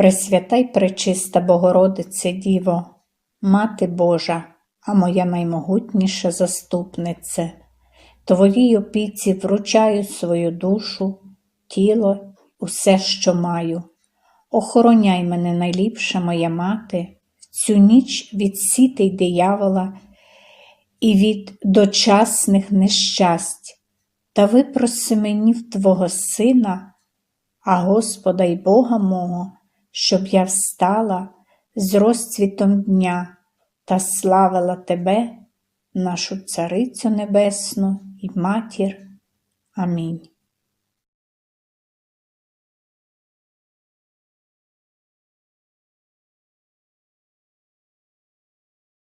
Пресвята й пречиста Богородице Діво, Мати Божа, а моя наймогутніша заступнице, Твоїй опіці вручаю свою душу, тіло, усе, що маю. Охороняй мене, найліпша моя мати, в цю ніч від сітей диявола і від дочасних нещасть, та випроси мені в Твого Сина, а Господа й Бога мого, щоб я встала з розцвітом дня та славила Тебе, нашу Царицю Небесну і Матір. Амінь.